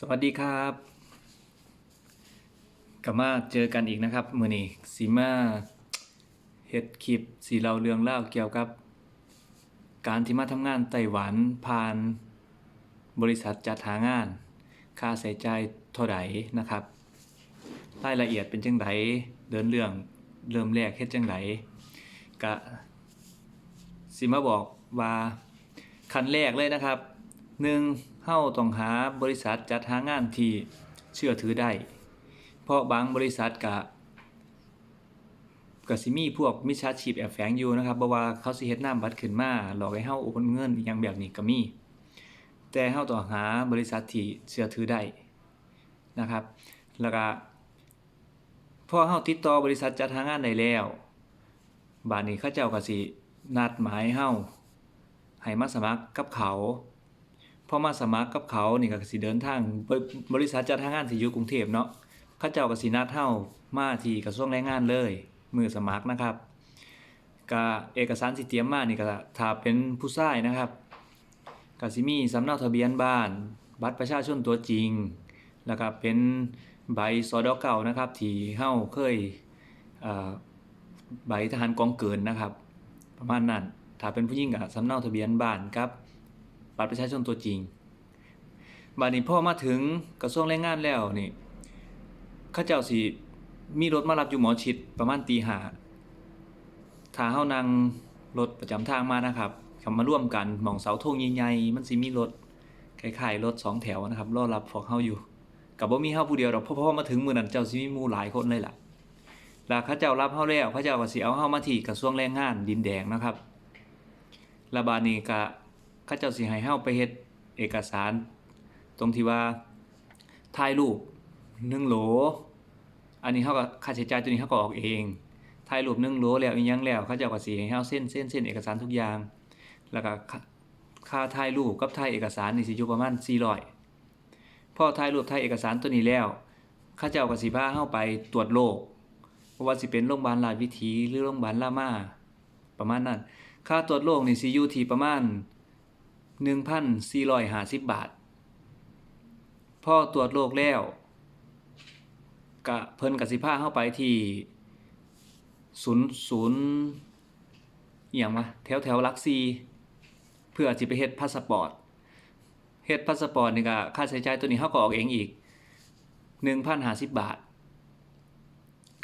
สวัสดีครับกลับมาเจอกันอีกนะครับมือนี้สีมาเฮ็ดคลิปสีเราเรื่องเล่าเกี่ยวกับ การที่มาทำงานไต้หวันผ่านบริษัทจัดหางาน ค่าใช้จ่ายเท่าใดนะครับรายละเอียดเป็นจังไดเดินเรื่องเริ่มแรกเฮ็ดจังไดกะสิมาบอกว่าขั้นแรกเลยนะครับหนึ่ง เฮาต้องหาบริษัทจัดหางานที่เชื่อถือได้ เพราะบางบริษัทกะก็สิมีพวกมิจฉาชีพแอบแฝงอยู่นะครับบ่ว่าเขาสิเฮ็ดนาบัตรขึ้นมาหลอกให้เฮาโอนเงินอหยังแบบนี้ก็มี แต่เฮาต้องหาบริษัทที่เชื่อถือได้นะครับ แล้วก็พอเฮาติดต่อบริษัทจัดหางานได้แล้วบาดนี้เขาเจ้าก็สินัดหมายเฮาให้มาสมัครกับเขา พอมาสมัครกับเขานี่ก็สิเดินทางบริษัทจัดหางานสิอยู่กรุงเทพเนาะเขาเจ้าก็สินัดเฮามาที่กระทรวงแรงงานเลยมือสมัครนะครับก็เอกสารสิเตรียมมานี่ก็ถ้าเป็นผู้ชายนะครับก็สิมีสำเนาทะเบียนบ้าน บัตรประชาชนตัวจริง แล้วก็เป็นใบสอดอเก่านะครับ ที่เฮาเคยใบทหารกองเกินนะครับ ประมาณนั้นถ้าเป็นผู้หญิงก็สำเนาทะเบียนบ้านครับ บัตรประชาชนตัวจริงบัดนี้พ่อมาถึงกระทรวงแรงงานแล้วนี่ข้าเจ้าสิมีรถมารับอยู่หมอชิดประมาณตีห้าถ้าเฮานั่งรถประจำทางมานะครับคำมาร่วมกันหมองเสาธงใหญ่ๆมันสิมีรถคล้ายๆรถสองแถวนะครับรอรับพวกเฮาอยู่กับบ่มีเฮาผู้เดียวดอกเพราะพอมาถึงมื้อนั้นเจ้าสิมีหมู่หลายคนเลยล่ะแล้วเขาเจ้ารับเฮาแล้วเขาเจ้าก็สิเอาเฮามาที่กระทรวงแรงงานดินแดงนะครับแล้วบาดนี้ก็ ข้าเจ้าสิให้เฮาไปเฮ็ดเอกสาร ตรงที่ว่าถ่ายรูป1โหล อันนี้เฮาก็ค่าใช้จ่ายตัวนี้เฮาก็ออกเองถ่ายรูป1โหลแล้วอีหยังแล้วเขาเจ้าก็สิให้เฮาเซ็นเซ็นเซ็นเอกสารทุกอย่าง แล้วก็ค่าถ่ายรูปกับถ่ายเอกสารนี่สิอยู่ประมาณ400พอถ่ายรูปถ่ายเอกสารตัวนี้แล้วเขาเจ้าก็สิพาเฮาไปตรวจโรคบ่ว่าสิเป็นโรงพยาบาลราชวิถีหรือโรงพยาบาลรามาประมาณนั้น ค่าตรวจโรคนี่สิอยู่ที่ประมาณ 1,450 บาท พอตรวจโรคแล้วกะเพิ่นกสิพาเข้าไปที่ศูนย์ศูนย์อย่างวะแถวแถวลักซีเพื่อสิไปเฮ็ดพาสปอร์ตเฮ็ดพาสปอร์ตนี่ก็ค่าใช้จ่ายตัวนี้เฮาก็ออกเองอีก 1,050 บาท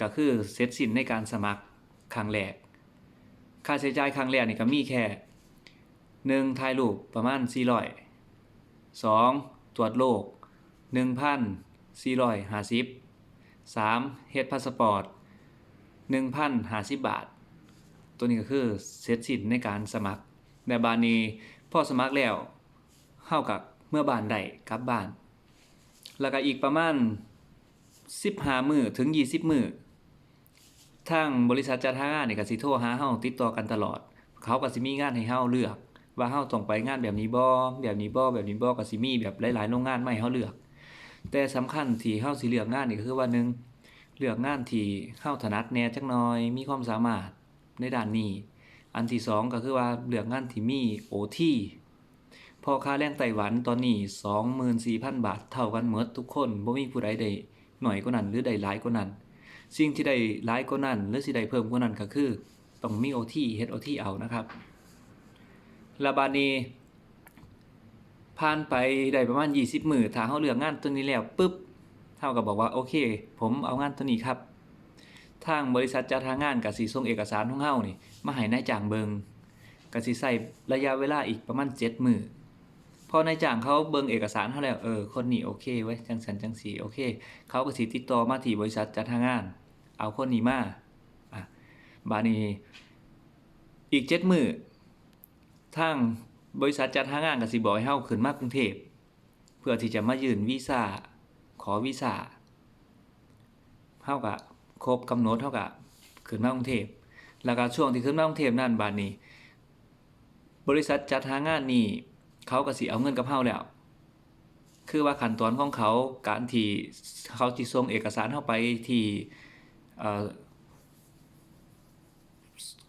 ก็คือเสร็จสิ้นในการสมัครครั้งแรก ค่าใช้จ่ายครั้งแรกนี่ก็มีแค่ หนึ่งถ่ายรูปประมาณ400สองตรวจโรค1,450สามเฮ็ดพาสปอร์ต1,050บาท ตัวนี้ก็คือเสร็จสิ้นในการสมัครในบานนี้พอสมัครแล้วเฮากับเมื่อบ้านได้กลับบ้าน แล้วก็อีกประมาณ15มือถึง20มือทางบริษัทจัดหางานนี่ก็สิโทรหาเฮาติดต่อกันตลอด เขาก็สิมีงานให้เฮาเลือก ว่าเฮาต้องไปงานแบบนี้บ่แบบนี้บ่แบบนี้บ่ก็สิมีแบบหลายๆโรงงานมาให้เฮาเลือก แต่สำคัญที่เฮาสิเลือกงานนี่ก็คือว่าหนึ่งเลือกงานที่เฮาถนัดแน่จักหน่อยมีความสามารถในด้านนี้อันที่สองก็คือว่าเลือกงานที่มี OT พอค่าแรงไต้หวันตอนนี้24,000 บาทเท่ากันหมดทุกคนบ่มีผู้ใดได้หน่อยกว่านั้นหรือได้หลายกว่านั้น สิ่งที่ได้หลายกว่านั้นหรือสิได้เพิ่มกว่านั้นก็คือต้องมี OT เฮ็ด OT เอานะครับ ล้วบานีผ่านไปได้ประมาณ 20 มือถ้าเฮาเลือกงานตัวนี้แล้วปึ๊บเฮาก็บอกว่าโอเค ผมเอางานตัวนี้ครับ ทางบริษัทจัดหางานก็สิส่งเอกสารของเฮานี่มาให้นายจ้างเบิงก็สิใช้ระยะเวลาอีกประมาณ7มือพอนายจ้างเขาเบิงเอกสารเฮาแล้วเออคนนี้โอเคเว้จังสันจังสีโอเค เขาก็สิติดต่อมาที่บริษัทจัดหางาน เอาคนนี้มาอะบานีอีก7มื้อ ทางบริษัทจัดหางานก็สิบอกให้เฮาขึ้นมากรุงเทพเพื่อที่จะมายื่นวีซ่าขอวีซ่าเฮาก็ครบกำหนดเฮาก็ขึ้นมากรุงเทพแล้วก็ช่วงที่ขึ้นมากรุงเทพนั่นบาดนี้ บริษัทจัดหางานนี่เขาก็สิเอาเงินกับเฮาแล้ว คือว่าขั้นตอนของเขาการที่เขาสิส่งเอกสารเฮาไปที่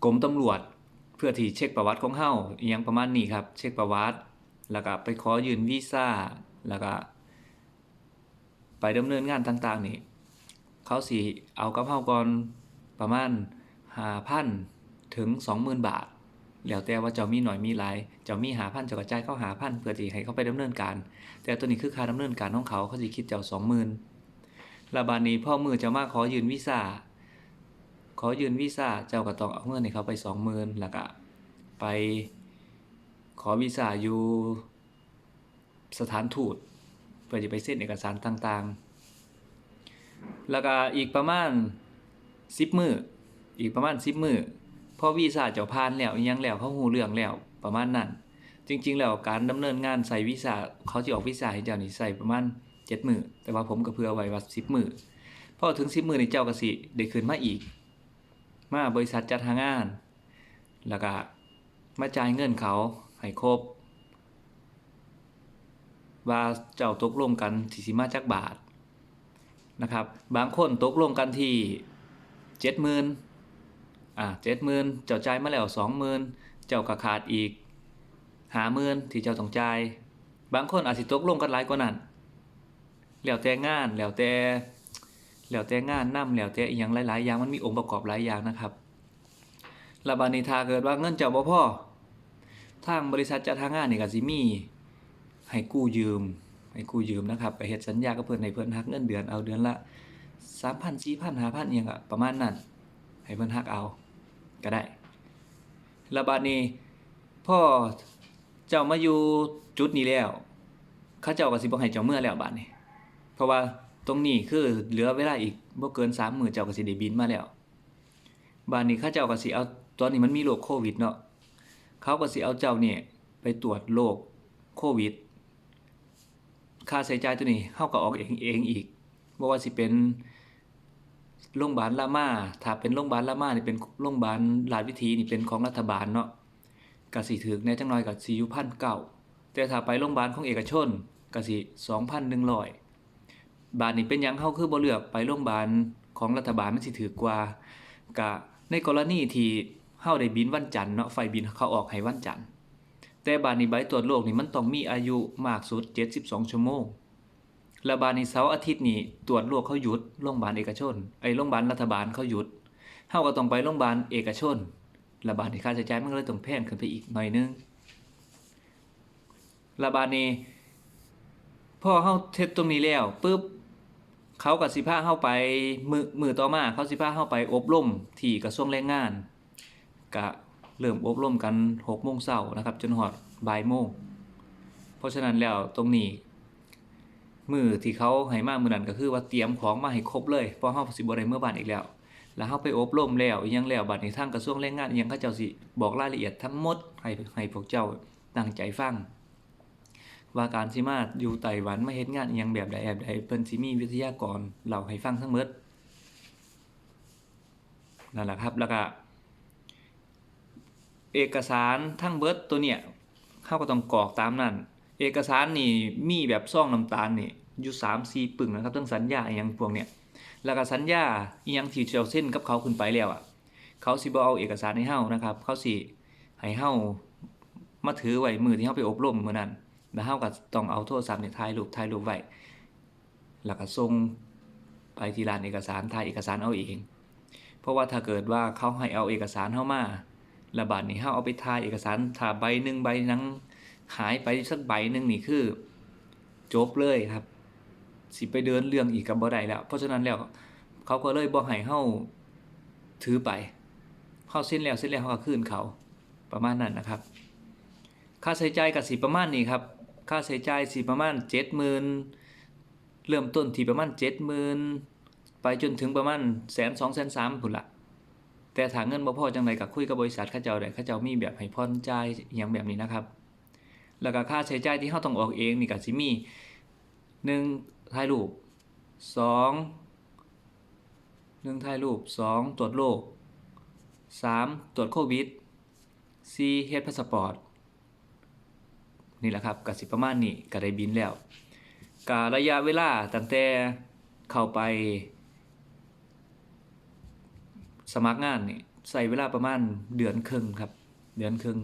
กรมตำรวจ พื่อที่เช็คประวัติของเฮาอหยังประมาณนี้ครับ เช็คประวัติ แล้วก็ไปขอยืนวีซ่า แล้วก็ไปดำเนินงานต่างๆนี่เขาสิเอากับเฮาก่อนประมาณ5,000ถึง 20,000 บาท แล้วแต่ว่าเจ้ามีหน่อยมีหลาย เจ้ามี5,000เจ้าก็จ่ายเขา5,000เพื่อที่ให้เขาไปดำเนินการ แต่ตัวนี้คือค่าดำเนินการของเขาเขาสิคิดเจ้า20,000แล้วบาดนี้พ่อมือเจ้ามาขอยืนวีซ่า ขอยืนวีซ่าเจ้าก็ต้องเอาเงินให้เขาไป20,000แล้วก็ไปขอวีซ่าอยู่สถานทูตเพื่อจะไปเซ็นเอกสารต่างๆ แล้วก็อีกประมาณ10มื้ออีกประมาณ10มื้อพอวีซ่าเจ้าผ่านแล้วอิหยังแล้วเขาฮู้เรื่องแล้วประมาณนั้น จริง ๆ แล้วการดำเนินงานใส่วีซ่าเขาสิออกวีซ่าให้เจ้านี่ใส่ประมาณ7มือแต่ว่าผมก็เผื่อไว้ว่า10มือพอถึง10มื้อนี่เจ้ากสิได้ขึ้นมาอีก มาบริษัทจัดหางาน แล้วก็มาจ่ายเงินเขาให้ครบ ว่าเจ้าตกลงกันสิสิมาจักบาทนะครับ บางคนตกลงกันที่เจ็ดหมื่นอ่าเจ็ดหมื่นเจ้าจ่ายมาแล้วสองหมื่นเจ้าก็ขาดอีกหาหมื่นที่เจ้าต้องจ่าย บางคนอาจสิตกลงกันหลายกว่านั้นแล้วแต่งานแล้วแต่ แล้วแต่งานนำแล้วแต่อีหยังหลายๆอย่างมันมีองค์ประกอบหลายอย่างนะครับแล้วบาดนี้ถ้าเกิดว่าเงินเจ้าบ่พอทางบริษัทจัดหางานนี่ก็สิมีให้กู้ยืมให้กู้ยืมนะครับไปเฮ็ดสัญญากับเพิ่นให้เพิ่นหักเงินเดือนเอาเดือนละ3,000 4,000 5,000อีหยังอะประมาณนั้นให้เพิ่นหักเอาก็ได้แล้วบัดนี้พ่อเจ้ามาอยู่จุดนี้แล้ว เขาเจ้าก็สิบ่ให้เจ้าเมื่อแล้วบัดนี้ เพราะว่า ตรงนี้คือเหลือเวลาอีกบ่เกิน3มื้อเจ้าก็สิได้บินมาแล้วบัดนี้เขาเจ้าก็สิเอาตอนนี้มันมีโรคโควิดเนาะเขาก็สิเอาเจ้านี่ไปตรวจโรคโควิด ค่าใช้จ่ายตัวนี้เฮาก็ออกเองเองอีกบ่ว่าสิเป็นโรงพยาบาลรามาถ้าเป็นโรงพยาบาลรามานี่เป็นโรงพยาบาลราชวิถีนี่เป็นของรัฐบาลเนาะกสิถึกแน่จักหน่อยก็สิอยู่1,900แต่ถ้าไปโรงพยาบาลของเอกชนก็สิ2,100 บาทนี้เป็นยังเฮาคือบ่เลือกไปโรงพยาบาลของรัฐบาลมันสิถูกกว่าก็ในกรณีที่เฮาได้บินวันจันทร์เนาะไฟบินเขาออกให้วันจันทร์แต่บาดนี้ใบตรวจโรคนี่มันต้องมีอายุมากสุด 72 ชั่วโมงแล้วบาดนี้เสาร์อาทิตย์นี่ตรวจโรคเขาหยุดโรงพยาบาลเอกชนไอ้โรงพยาบาลรัฐบาลเขาหยุดเฮาก็ต้องไปโรงพยาบาลเอกชนแล้วบาดนี้ค่าใช้จ่ายมันก็เลยต้องแพงขึ้นไปอีกหน่อยนึงแล้วบาดนี้พอเฮาเฮ็ดตรงนี้แล้วปึ๊บ เขาก็สิพาเฮาไปมือมือต่อมาเขาสิพาเฮาไปอบรมที่กระทรวงแรงงานก็เริ่มอบรมกัน6โมงเช้านะครับ จนฮอดบ่ายโมงเพราะฉะนั้นแล้วตรงนี้ มือที่เขาให้มากมือนั้นก็คือว่าเตรียมของมาให้ครบเลยเพราะเฮาสิบ่ได้เมื่อบ้านอีกแล้ว แล้วเฮาไปอบรมแล้วยังแล้วบัดนี้ทางกระทรวงแรงงานยังเขาเจ้าสิบอกรายละเอียดทั้งหมดให้ให้พวกเจ้าตั้งใจฟัง ว่าการสิมาอยู่ไต้หวันมาเฮ็ดงานอิหยังแบบใดแบบใดเพิ่นสิมีวิทยากรเล่าให้ฟังทั้งหมดนั่นแหละครับแล้วก็เอกสารทั้งเบิดตัวเนี่ยเขาก็ต้องกรอกตามนั้นเอกสารนี่มีแบบซ่องน้ำตาลนี่อยู่3 4ปึ่งนะครับเรื่องสัญญาอีหยังพวกเนี่ยแล้วก็สัญญาอีหยังที่เจ้าเส้นกับเขาขึ้นไปแล้วอะเขาสิบ่เอาเอกสารให้เฮานะครับ เขาสิให้เฮามาถือไว้มือที่เฮาไปอบรมมื้อนั้น แล้วเฮาก็ต้องเอาโทรศัพท์เนี่ยถ่ายรูปถ่ายรูปไว้แล้วก็ส่งไปที่ร้านเอกสารถ่ายเอกสารเอาเอง เพราะว่าถ้าเกิดว่าเขาให้เอาเอกสารเฮามาระบาดนี่เฮาเอาไปถ่ายเอกสารถ้าใบหนึ่งใบนั้งหายไปสักใบหนึ่งนี่คือจบเลยครับ สิไปเดินเรื่องอีกกับบ่ได้แล้ว เพราะฉะนั้นแล้วเขาก็เลยบ่ให้เฮาถือไปเฮาเส้นแล้วเส้นแล้วเฮาก็คืนเขาประมาณนั้นนะครับ ค่าใช้จ่ายก็สิประมาณนี้ครับ ค่าใช้จ่ายสิประมาณ70,000เริ่มต้นที่ประมาณ70,000ไปจนถึงประมาณแสน2แสน3พุ่นละแต่ถ้าเงินบ่พอจังไดก็คุยกับบริษัทเขาเจ้าได้เขาเจ้ามีแบบให้ผ่อนจ่ายอย่างแบบนี้นะครับ แล้วก็ค่าใช้จ่ายที่เราต้องออกเองนี่ก็สิมี1ถ่ายรูป2 1ถ่ายรูป2ตรวจโรค3ตรวจโควิด4เฮ็ดพาสปอร์ต นี่แหละครับกสิประมาณนี้ก็ได้บินแล้วก็ระยะเวลาตั้งแต่เข้าไป สมัครงานนี่ใส่เวลาประมาณเดือนครึ่งครับ เดือนครึ่ง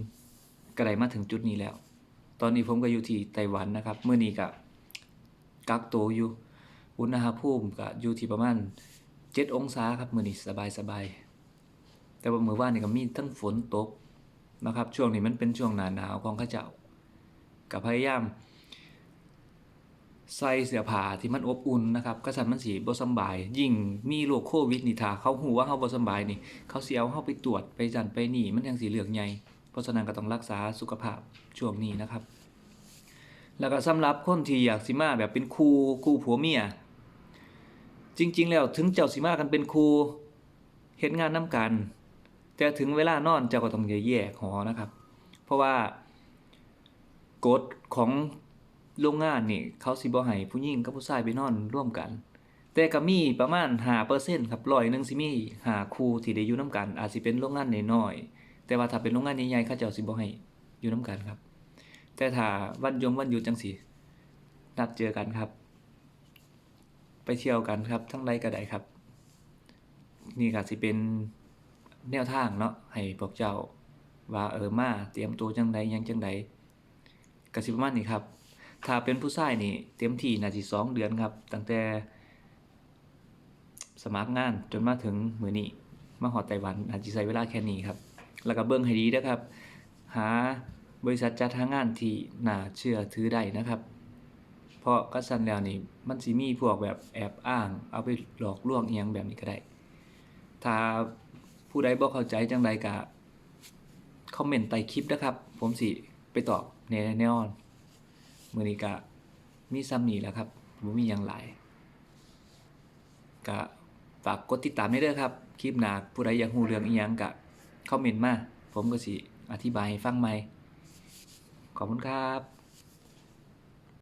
ก็ได้มาถึงจุดนี้แล้ว ตอนนี้ผมก็อยู่ที่ไต้หวันนะครับเมื่อนี้ก็กักตัวอยู่อุณหภูมิก็อยู่ที่ประมาณ7องศาครับมื้อนี้สบายๆแต่ว่ามื้อวานนี่ก็มีทั้งฝนตกนะครับ ช่วงนี้มันเป็นช่วงหนาหนาวของเขาเจ้า ก็พยายามใส่เสื้อผ้าที่มันอบอุ่นนะครับก็สั่นมันสิบ่สบาย ยิ่งมีโรคโควิดนี่ถ้าเขาฮู้ว่าเฮาบ่สบายนี่ เขาเสิเอาเฮาไปตรวจไปจันไปนี่มันจังสิเรื่องใหญ่เพราะฉะนั้นก็ต้องรักษาสุขภาพช่วงนี้นะครับ แล้วก็สำหรับคนที่อยากสิมาแบบเป็นคู่คู่ผัวเมียจริง ๆ แล้วถึงเจ้าสิมากันเป็นครูเฮ็ดงานนํกัน แต่ถึงเวลานอนเจ้าก็ต้องแยกหอนะครับ เพราะว่า กฎของโรงงานนี่เขาสิบ่ให้ผู้หญิงกับผู้ชายไปนอนร่วมกัน แต่ก็มีประมาณ5%ครับร้อยหนึงสิมี5คู่ที่ได้อยู่นํกัน อาจสิเป็นโรงงานน้อยๆแต่ว่าถ้าเป็นโรงงานใหญ่ๆเขาเจ้าสิบ่ให้อยู่นํกันครับ แต่ถ้าวันยงวันหยุดจังสินัดเจอกันครับ ไปเที่ยวกันครับ ทั้งไรก็ได้ครับ นี่ก็สิเป็นแนวทางเนาะให้พวกเจ้าว่าเออมาเตรียมตัวจังใดยังจังใด ก็สิประมาณนี้ครับ ถ้าเป็นผู้ชายนี่เต็มที่น่าสิสองเดือนครับ ตั้งแต่ สมัครงานจนมาถึงมื้อนี้มาฮอดไต้หวันอาจสิใช้เวลาแค่นี้ครับ แล้วก็เบิ่งให้ดีนะครับ หาบริษัทจัดหางานที่น่าเชื่อถือได้นะครับ เพราะก็สั่นแล้วนี่มันสิมีพวกแบบแอบอ้าง เอาไปหลอกลวงอีหยังแบบนี้ก็ได้ ถ้าผู้ใดบ่เข้าใจจังใดก็คอมเมนต์ใต้คลิปนะครับ ผมสิไปตอบ แน่แน่นอนมือนี้กะมีซ้ำนี่แหล้วครับบ่มีอยังหลายกะฝากกดติดตามได้เด้อครับ คลิปหนาผู้ใดอยากฮู้เรื่องอีหยังก็คอมเมนต์มา ผมก็สิอธิบายให้ฟังใหม่ ขอบคุณครับ